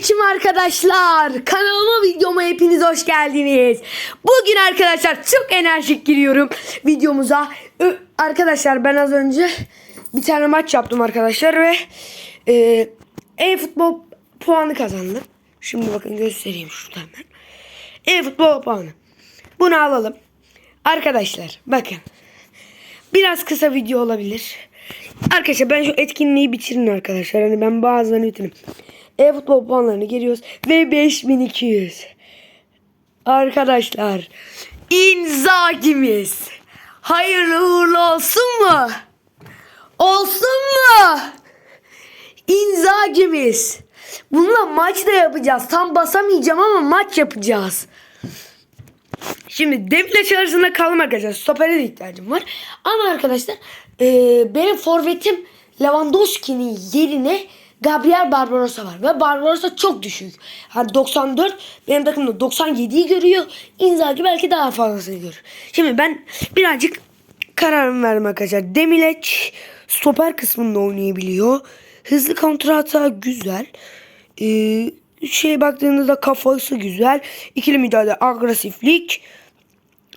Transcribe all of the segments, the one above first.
Selamünaleyküm arkadaşlar. Kanalıma videoma hepiniz hoş geldiniz. Bugün arkadaşlar çok enerjik giriyorum videomuza. Arkadaşlar ben az önce bir tane maç yaptım arkadaşlar ve e, e-futbol puanı kazandım. Şimdi bakın göstereyim şuradan ben. E-futbol puanı. Bunu alalım. Arkadaşlar bakın. Biraz kısa video olabilir. Arkadaşlar ben şu etkinliği bitirin arkadaşlar. Hani ben bazılarını bitiririm. E-futbol puanlarını geliyoruz. Ve 5200. Arkadaşlar. İnzagimiz. Hayırlı uğurlu olsun mu? Olsun mu? İnzagimiz. Bununla maç da yapacağız. Tam basamayacağım ama maç yapacağız. Şimdi Demir'le arasında kaldım arkadaşlar. Stopere de ihtiyacım var. Ama arkadaşlar e, benim forvetim Lewandowski'nin yerine Gabriel Barbarossa var. Ve Barbarossa çok düşük. Hani 94 benim takımda 97'yi görüyor. Inzaghi belki daha fazlasını görür. Şimdi ben birazcık kararımı verdim arkadaşlar. Demileç stoper kısmında oynayabiliyor. Hızlı kontra hata güzel. Ee, şey baktığınızda kafası güzel. İkili müdahale, agresiflik,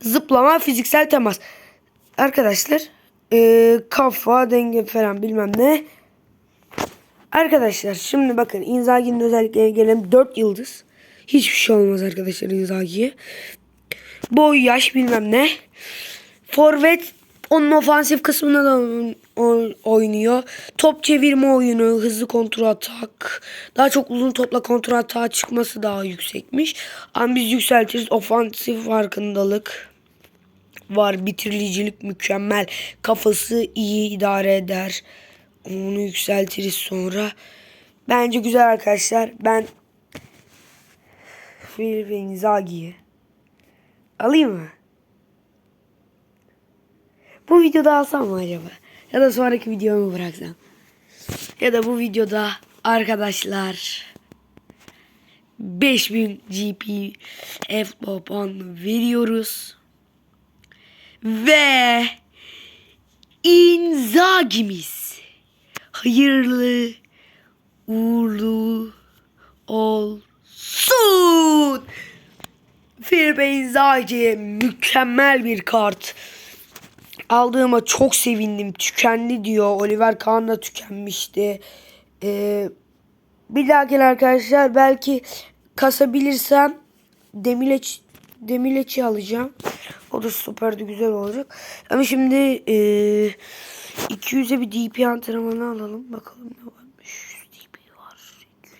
zıplama, fiziksel temas. Arkadaşlar ee, kafa, denge falan bilmem ne. Arkadaşlar şimdi bakın Inzaghi'nin özelliklerine gelelim. 4 yıldız. Hiçbir şey olmaz arkadaşlar Inzaghi'ye. Boy, yaş bilmem ne. Forvet onun ofansif kısmında da oyn- oynuyor. Top çevirme oyunu, hızlı kontrol atak. Daha çok uzun topla kontrol atağa çıkması daha yüksekmiş. Ama biz yükseltiriz. Ofansif farkındalık var. Bitiricilik mükemmel. Kafası iyi idare eder. Onu yükseltiriz sonra. Bence güzel arkadaşlar. Ben Filipe Inzaghi'yi alayım mı? Bu videoda alsam mı acaba? Ya da sonraki videomu bıraksam? Ya da bu videoda arkadaşlar 5000 GP F puan veriyoruz. Ve Inzaghi'miz hayırlı uğurlu olsun. Inzaghi mükemmel bir kart. Aldığıma çok sevindim. Tükendi diyor. Oliver Kahn da tükenmişti. Ee, bir dahaki arkadaşlar belki kasabilirsem Demileç Demileç'i alacağım. O da süper güzel olacak. Ama şimdi e, 200'e bir DP antrenmanı alalım. Bakalım ne varmış. DP var. 250.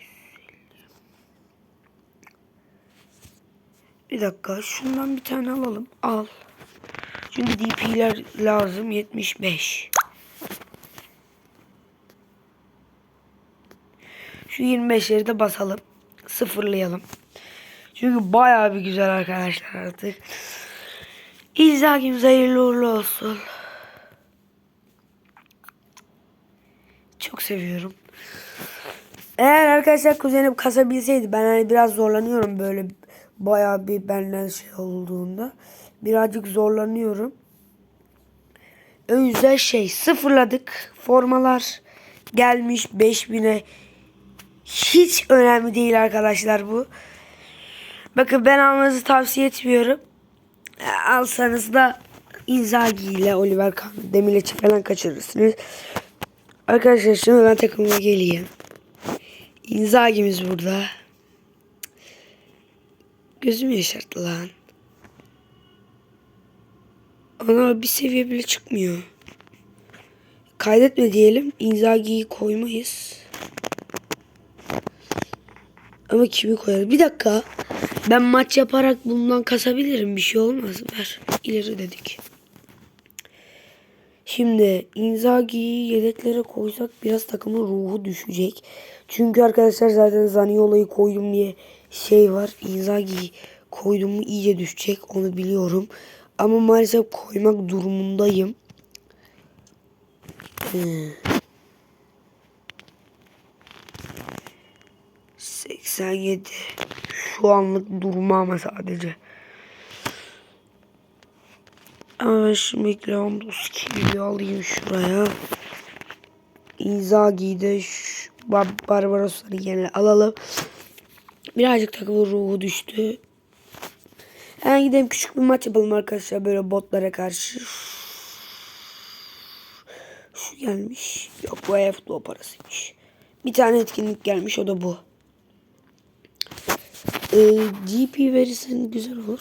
Bir dakika. Şundan bir tane alalım. Al. Çünkü DP'ler lazım 75. Şu 25'leri de basalım. Sıfırlayalım. Çünkü bayağı bir güzel arkadaşlar artık. İzlagimiz hayırlı uğurlu olsun. Çok seviyorum. Eğer arkadaşlar kuzenim kasabilseydi ben hani biraz zorlanıyorum böyle bayağı bir benden şey olduğunda. Birazcık zorlanıyorum. O yüzden şey sıfırladık. Formalar gelmiş 5000'e. Hiç önemli değil arkadaşlar bu. Bakın ben almanızı tavsiye etmiyorum. E, Alsanız da Inzaghi ile Oliver Kahn, Demileç'i falan kaçırırsınız. Arkadaşlar şimdi ben takımıma geleyim. Inzaghi'miz burada. Gözüm yaşarttı lan. Ana bir seviye bile çıkmıyor. Kaydetme diyelim. Inzaghi'yi koymayız. Ama kimi koyarız? Bir dakika. Ben maç yaparak bundan kasabilirim. Bir şey olmaz. Ver. İleri dedik. Şimdi Inzaghi'yi yedeklere koysak biraz takımın ruhu düşecek. Çünkü arkadaşlar zaten Zaniolo'yu koydum diye şey var. Inzaghi'yi koydum mu iyice düşecek. Onu biliyorum. Ama maalesef koymak durumundayım. Ee, 87 şu anlık durumu ama sadece. Ama ben şimdi Lewandowski'yi alayım şuraya. Inzaghi'yi de Bar Barbaros'ları yerine alalım. Birazcık takımın ruhu düştü. Hemen gidelim küçük bir maç yapalım arkadaşlar böyle botlara karşı. Şu gelmiş. Yok bu ev futbol parasıymış. Bir tane etkinlik gelmiş o da bu. Ee, GP verirsen güzel olur.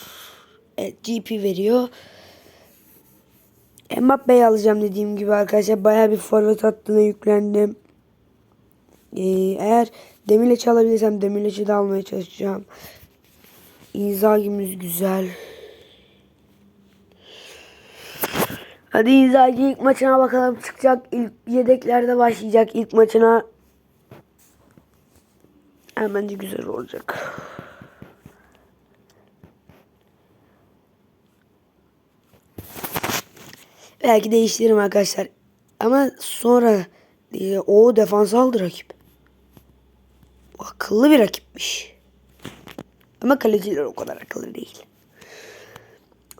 Evet GP veriyor. Mbappe'yi alacağım dediğim gibi arkadaşlar. Baya bir forvet hattına yüklendim. Ee, eğer Demirleç'i alabilirsem Demirleç'i de almaya çalışacağım. İnzaghi'miz güzel. Hadi Inzaghi ilk maçına bakalım çıkacak. İlk yedeklerde başlayacak ilk maçına. Yani bence güzel olacak. Belki değiştiririm arkadaşlar. Ama sonra e, o defans aldı rakip. Akıllı bir rakipmiş. Ama kaleciler o kadar akıllı değil.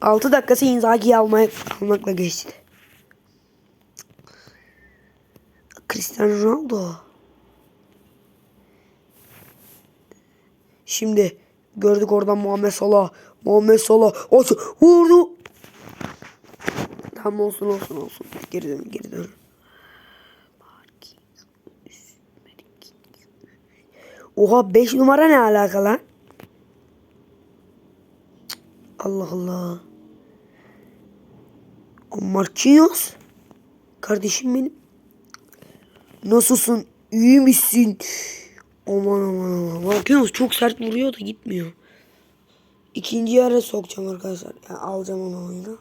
6 dakikası Inzaghi'yi almaya, almakla geçti. Cristiano Ronaldo. Şimdi gördük oradan Muhammed Salah. Muhammed Salah. Aç, vurdu. Tamam olsun olsun olsun. Geri dön geri dön. Oha 5 numara ne alaka lan? Allah Allah. O Marquinhos. Kardeşim benim. Nasılsın? İyi misin? Aman aman aman. Marquinhos çok sert vuruyor da gitmiyor. İkinci yere sokacağım arkadaşlar. Yani alacağım onu oyuna.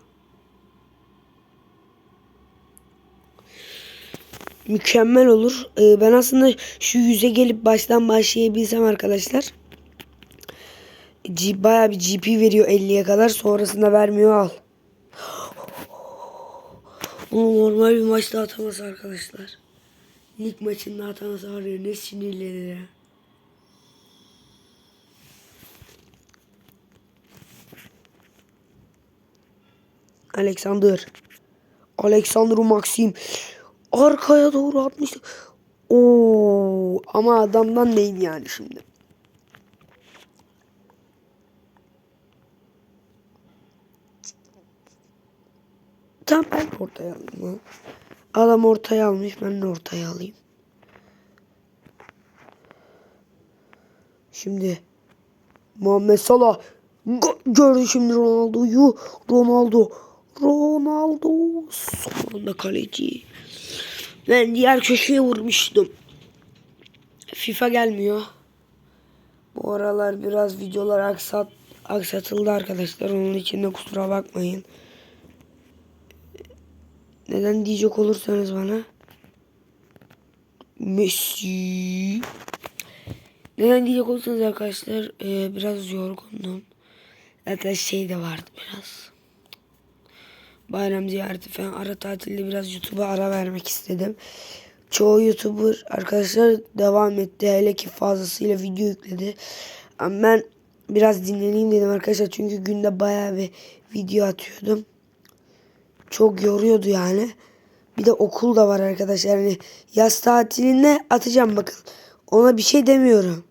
Mükemmel olur. Ee, ben aslında şu yüze gelip baştan başlayabilsem arkadaşlar. G bayağı bir GP veriyor 50'ye kadar. Sonrasında vermiyor al. Onu normal bir maçta atamaz arkadaşlar. Lig maçında atamaz ya ne sinirlenir ya. Alexander. Alexander Maxim. Arkaya doğru atmıştı. Oo, ama adamdan değil yani şimdi. Tamam ben ortaya alayım. ha. Adam ortaya almış ben de ortaya alayım. Şimdi Muhammed Salah gördü şimdi Ronaldo'yu. Ronaldo. Ronaldo. Sonunda kaleci. Ben diğer köşeye vurmuştum. FIFA gelmiyor. Bu aralar biraz videolar aksat, aksatıldı arkadaşlar. Onun için de kusura bakmayın. Neden diyecek olursanız bana. Messi. Neden diyecek olursanız arkadaşlar e, biraz yorgundum. Zaten şey de vardı biraz. Bayram ziyareti falan ara tatilde biraz YouTube'a ara vermek istedim. Çoğu YouTuber arkadaşlar devam etti. Hele ki fazlasıyla video yükledi. Ama ben biraz dinleneyim dedim arkadaşlar. Çünkü günde bayağı bir video atıyordum. Çok yoruyordu yani. Bir de okul da var arkadaşlar. Yani yaz tatilinde atacağım bakın. Ona bir şey demiyorum.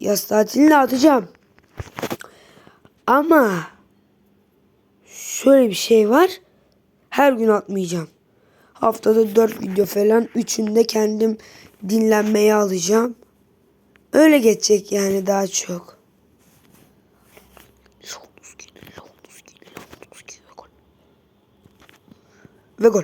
Yaz tatilinde atacağım. Ama şöyle bir şey var. Her gün atmayacağım. Haftada 4 video falan. Üçünde kendim dinlenmeye alacağım. Öyle geçecek yani daha çok. Ve gol.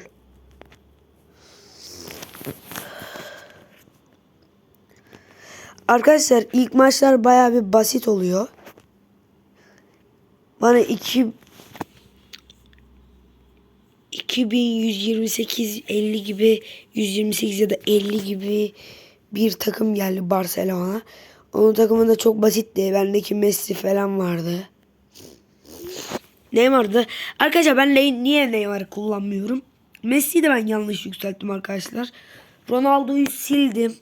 Arkadaşlar ilk maçlar bayağı bir basit oluyor. Bana 2 2128 50 gibi 128 ya da 50 gibi bir takım geldi Barcelona. Onun takımında çok basitti. Bendeki Messi falan vardı. Neymar'dı. Arkadaşlar ben Ley- niye Neymar'ı kullanmıyorum? Messi'yi de ben yanlış yükselttim arkadaşlar. Ronaldo'yu sildim.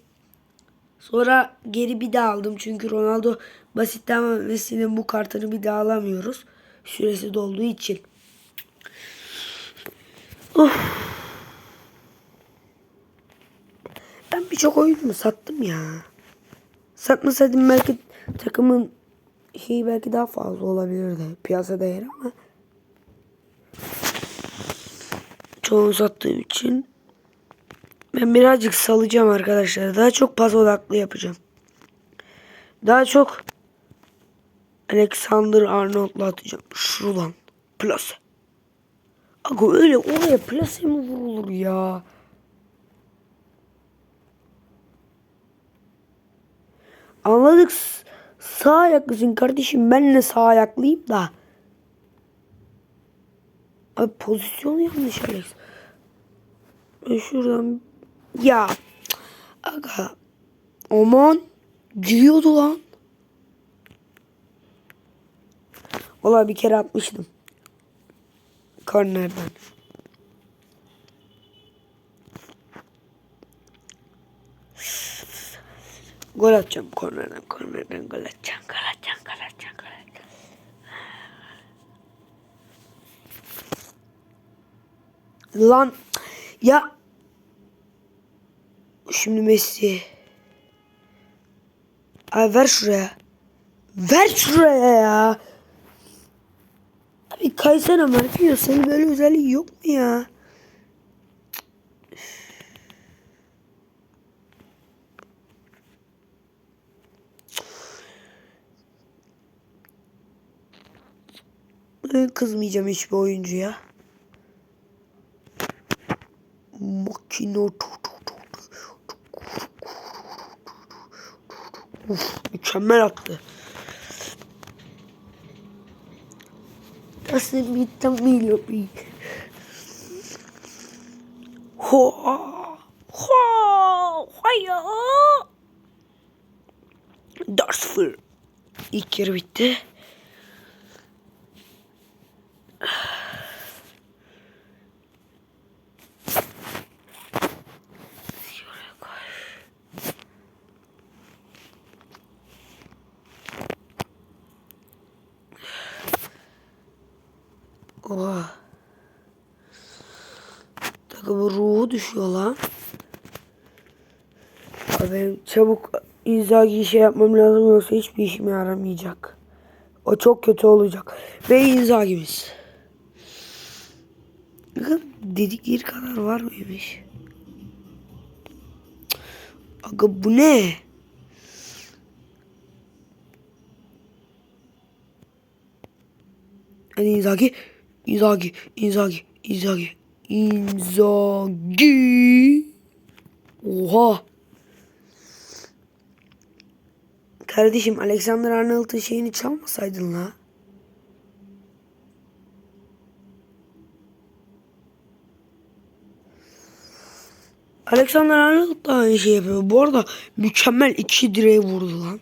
Sonra geri bir daha aldım. Çünkü Ronaldo basitti ama Messi'nin bu kartını bir daha alamıyoruz. Süresi dolduğu için. Of. Ben birçok oyunumu sattım ya. Satmasaydım belki takımın şeyi belki daha fazla olabilirdi. Piyasa değeri ama çoğunu sattığım için ben birazcık salacağım arkadaşlar. Daha çok pas odaklı yapacağım. Daha çok Alexander Arnold'la atacağım. Şuradan. Plase. Aga öyle oraya plase mi vurulur ya? Anladık. Sağ ayaklısın kardeşim. Ben de sağ ayaklıyım da. Abi pozisyon yanlış Alex. Ben şuradan ya aga aman giriyordu lan. Valla bir kere atmıştım. Kornerden. Gol atacağım kornerden, kornerden gol atacağım, gol atacağım, gol atacağım, gol atacağım. Lan ya şimdi Messi. Ay ver şuraya. Ver şuraya ya. Abi kaysana Marquinhos senin böyle özelliği yok mu ya? Kızmayacağım hiçbir oyuncuya. Makino Uf, mükemmel attı. Das sind mit Tamilo. Ho! Ho! Hayya! 4-0. İlk yarı. Oha. Takımın ruhu düşüyor lan. Abi benim çabuk Inzaghi'yi şey yapmam lazım yoksa hiçbir işime yaramayacak. O çok kötü olacak. Ve Inzaghi'miz. Bakın dedikleri kadar var mıymış? Aga bu ne? Hadi Inzaghi. Inzaghi. Inzaghi. Inzaghi. Inzaghi. Oha. Kardeşim Alexander Arnold'un şeyini çalmasaydın la. Alexander Arnold da aynı şey yapıyor. Bu arada mükemmel iki direğe vurdu lan.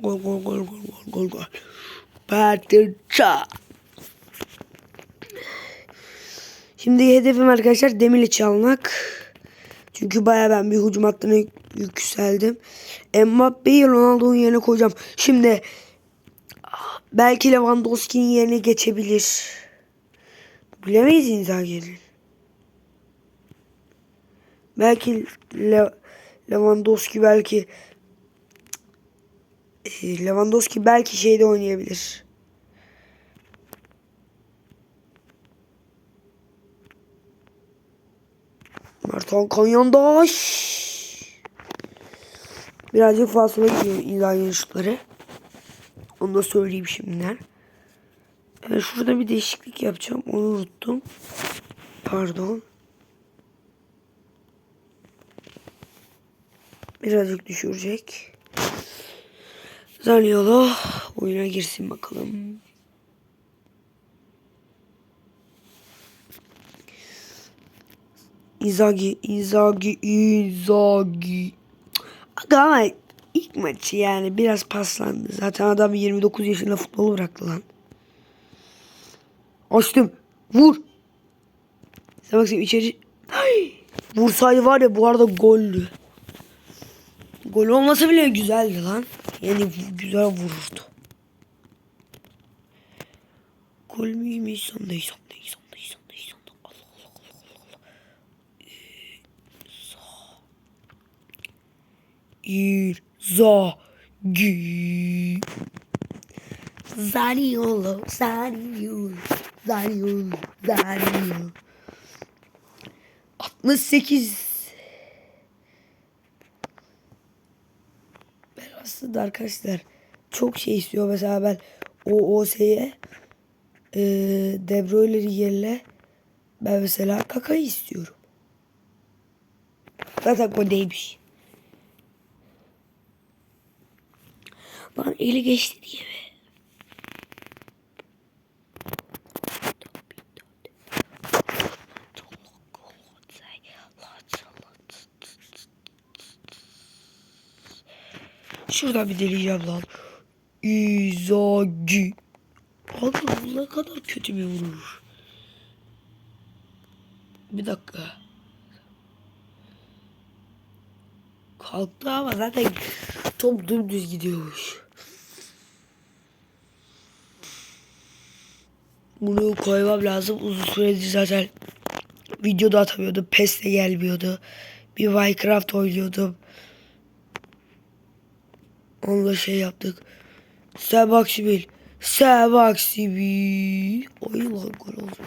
Gol gol gol gol gol gol gol. Patırça. Şimdi hedefim arkadaşlar Demir'i almak. Çünkü baya ben bir hücum hattına yük- yükseldim. Mbappe'yi Ronaldo'nun yerine koyacağım. Şimdi belki Lewandowski'nin yerine geçebilir. Bilemeyiz Inzaghi'nin. Belki Le Lewandowski belki e, Lewandowski belki şeyde oynayabilir. Mertan Kanyandaş. Birazcık fazla gidiyor İlhan şutları. Onu da söyleyeyim şimdiden. Ben şurada bir değişiklik yapacağım. Onu unuttum. Pardon. Birazcık düşürecek. Zaniolo oyuna girsin bakalım. Inzaghi, Inzaghi, Inzaghi. Aga ama ilk maçı yani biraz paslandı. Zaten adam 29 yaşında futbolu bıraktı lan. Açtım. Vur. Sen bak içeri... Ay! Vursaydı var ya bu arada goldü. Gol olmasa bile güzeldi lan. Yani güzel vururdu. Gol müymiş? Sonda, sonda, sonda, sonda, sonda. Allah Allah İzagi. Zaniolo, Zaniolo, Zaniolo, Zaniolo. 68 Ben aslında arkadaşlar çok şey istiyor mesela ben o OS'ye e, De Bruyne'leri yerine ben mesela Kaka'yı istiyorum. Zaten o değilmiş. Lan eli geçti diye mi? Şuradan bir deneyeceğim lan. İzagi. Abi bu ne kadar kötü bir vurur. Bir dakika. Kalktı ama zaten top dümdüz gidiyormuş. Bunu koymam lazım. Uzun süredir zaten videoda atamıyordum. PES de gelmiyordu. Bir Minecraft oynuyordum. Onunla şey yaptık. Sen bak Sibil. Sen bak Sibil. Oy lan gol olmuş.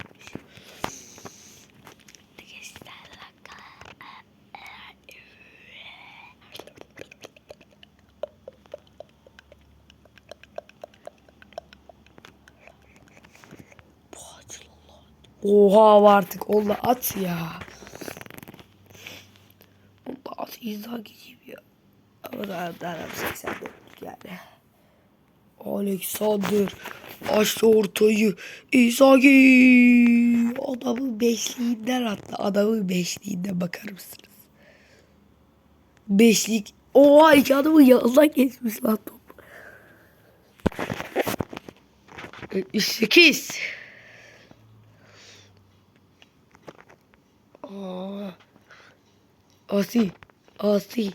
Oha artık onunla at ya. Onunla at izah gideyim ya. Ama daha daha 84 yani. Alexander açtı ortayı. İzagi adamın beşliğinden attı. Adamın beşliğinden bakar mısınız? Beşlik. Oha iki adamın yanından geçmiş lan top. 78. Aa. Asi. Asi.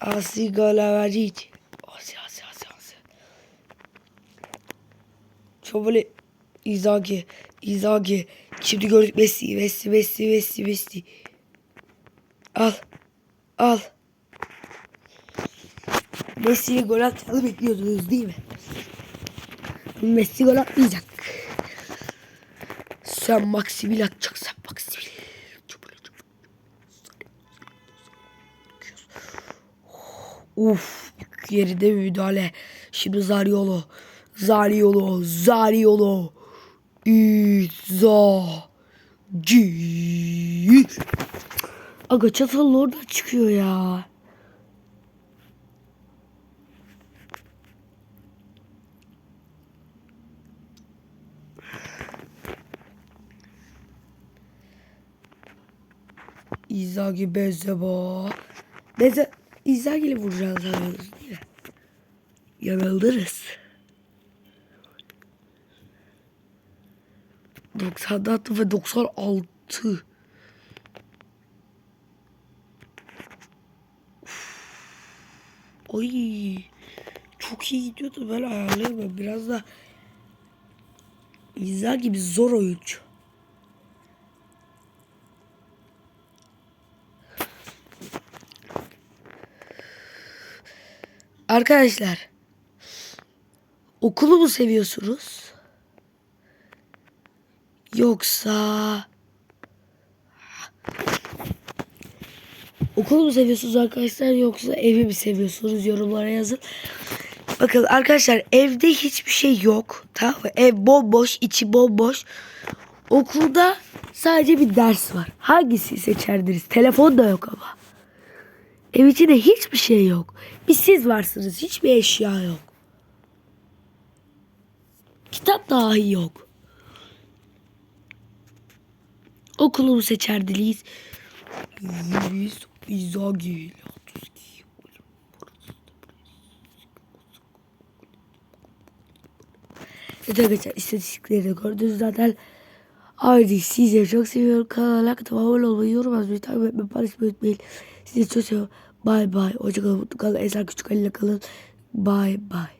Asi Galavaric. Asi Asi Asi Asi. Şöyle İzagi. İzagi. Şimdi gördük Messi. Messi Messi Messi Messi. Al. Al. Messi'yi gol atacağını bekliyordunuz değil mi? Messi gol atmayacak. Sen Maximil atacaksın Uf yerinde bir müdahale. Şimdi Zariolo. Zariolo. Zariolo. İza. Gi. Aga çatal oradan çıkıyor ya. İzagi Benzema. Beze İzagi ile vuracağız sanıyoruz değil mi? Yanıldırız. 94 ve 96. Oy. Çok iyi gidiyordu ben ayarlayamıyorum. Biraz da İzagi gibi zor oyuncu. Arkadaşlar okulu mu seviyorsunuz? Yoksa okulu mu seviyorsunuz arkadaşlar yoksa evi mi seviyorsunuz yorumlara yazın. Bakın arkadaşlar evde hiçbir şey yok. Tamam mı? Ev bomboş, içi bomboş. Okulda sadece bir ders var. Hangisi seçerdiniz? Telefon da yok ama. Ev içinde hiçbir şey yok. Bir siz varsınız. Hiçbir eşya yok. Kitap dahi yok. Okulumu seçerdiniz. Luis Izagi. Evet arkadaşlar istatistikleri de gördünüz zaten. Haydi sizi çok seviyorum. Kanala abone olmayı, yorum yazmayı, takip etmeyi, paylaşmayı unutmayın. Sizi çok seviyorum. Bye bye. Hoşçakalın, mutlu kalın. Esen Küçük kalın. Bye bye.